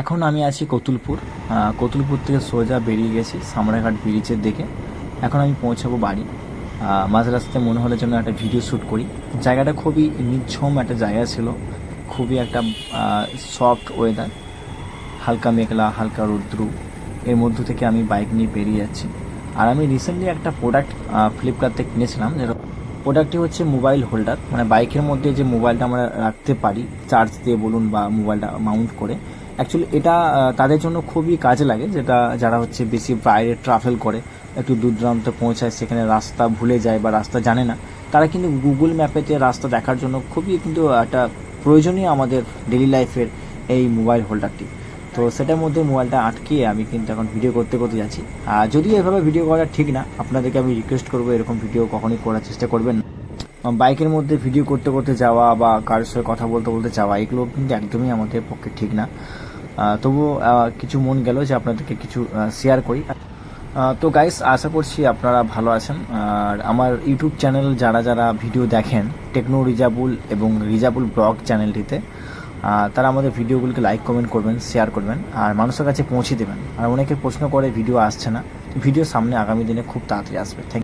এখন আমি আছি কতুলপুর। কতুলপুর থেকে সোজা বেরিয়ে গেছি সামরাঘাট ব্রিজের দিকে। এখন আমি পৌঁছাবো বাড়ি। মাঝ রাস্তায় মনে হলো জন্য একটা ভিডিও শ্যুট করি। জায়গাটা খুবই নিঝুম একটা জায়গা ছিল। খুবই একটা সফট ওয়েদার হালকা মেঘলা, হালকা রৌদ্র। এর মধ্য থেকে আমি বাইক নিয়ে বেরিয়ে যাচ্ছি। আর আমি রিসেন্টলি একটা প্রোডাক্ট ফ্লিপকার্ট থেকে কিনেছিলাম। যেটা প্রোডাক্টটি হচ্ছে মোবাইল হোল্ডার মানে বাইকের মধ্যে যে মোবাইলটা আমরা রাখতে পারি চার্জ দিয়ে বলুন বা মোবাইলটা মাউন্ট করে অ্যাকচুয়ালি এটা তাদের জন্য খুবই কাজে লাগে, যেটা যারা হচ্ছে বেশি বাইরে ট্রাভেল করে, একটু দূর দূরান্তে পৌঁছায়, সেখানে রাস্তা ভুলে যায় বা রাস্তা জানে না, তারা কিন্তু গুগল ম্যাপেতে রাস্তা দেখার জন্য খুবই কিন্তু একটা প্রয়োজনীয় আমাদের ডেলি লাইফের এই মোবাইল হোল্ডারটি তো সেটার মধ্যে মোবাইলটা আটকিয়ে আমি কিন্তু এখন ভিডিও করতে করতে যাচ্ছি। আর যদিও এভাবে ভিডিও করা ঠিক না, আপনাদেরকে আমি রিকোয়েস্ট করব এরকম ভিডিও কখনোই করার চেষ্টা করবেন না। বাইকের মধ্যে ভিডিও করতে করতে যাওয়া বা কারোর সঙ্গে কথা বলতে বলতে যাওয়া, এগুলো কিন্তু একদমই আমাদের পক্ষে ঠিক না। তবুও কিছু মন গেল যে আপনাদেরকে কিছু শেয়ার করি। তো গাইস আশা করছি আপনারা ভালো আছেন। আর আমার ইউটিউব চ্যানেল যারা যারা ভিডিও দেখেন টেকনো রিজাবুল এবং রিজাবুল ব্লগ চ্যানেলটিতে তারা আমাদের ভিডিওগুলিকে লাইক কমেন্ট করবেন শেয়ার করবেন, আর মানুষের কাছে পৌঁছে দেবেন। আর অনেকে প্রশ্ন করে, ভিডিও আসছে না। ভিডিও সামনে আগামী দিনে খুব তাড়াতাড়ি আসবে। থ্যাংক